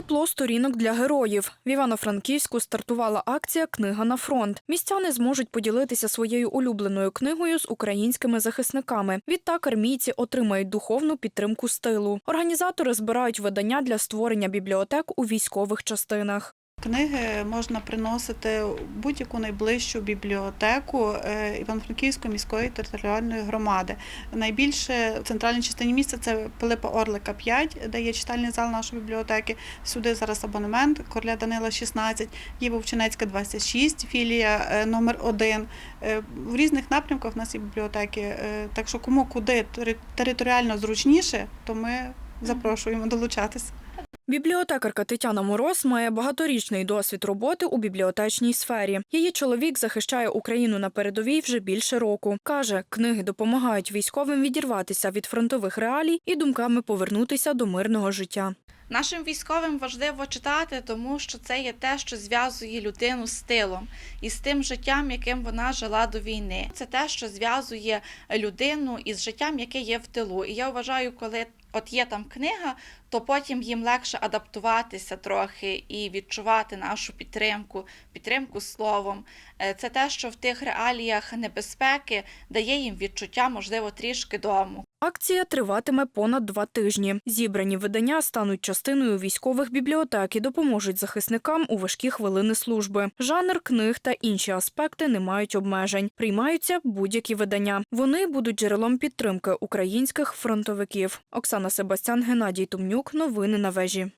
Тепло сторінок для героїв. В Івано-Франківську стартувала акція Книга на фронт. Містяни зможуть поділитися своєю улюбленою книгою з українськими захисниками. Відтак армійці отримають духовну підтримку стилу. Організатори збирають видання для створення бібліотек у військових частинах. Книги можна приносити в будь-яку найближчу бібліотеку е, Івано-Франківської міської територіальної громади. Найбільше в центральній частині міста це Пилипа Орлика 5, де є читальний зал нашої бібліотеки. Сюди зараз абонемент, Корля Данила 16, є Вовчинецька 26, філія е, номер 1. Е, В різних напрямках в нас є бібліотеки. Так що кому куди тери- територіально зручніше, то ми запрошуємо долучатися. Бібліотекарка Тетяна Мороз має багаторічний досвід роботи у бібліотечній сфері. Її чоловік захищає Україну на передовій вже більше року. Каже, книги допомагають військовим відірватися від фронтових реалій і думками повернутися до мирного життя. Нашим військовим важливо читати, тому що це є те, що зв'язує людину з тилом і з тим життям, яким вона жила до війни. Це те, що зв'язує людину із життям, яке є в тилу. І я вважаю, коли от є там книга, то потім їм легше адаптуватися трохи і відчувати нашу підтримку, підтримку словом. Е, Це те, що в тих реаліях небезпеки дає їм відчуття, можливо, трішки дому. Акція триватиме понад два тижні. Зібрані видання стануть частиною військових бібліотек і допоможуть захисникам у важкі хвилини служби. Жанр книг та інші аспекти не мають обмежень. Приймаються будь-які видання. Вони будуть джерелом підтримки українських фронтовиків. Оксана Себастян, Геннадій Тумнюк. Новини на вежі.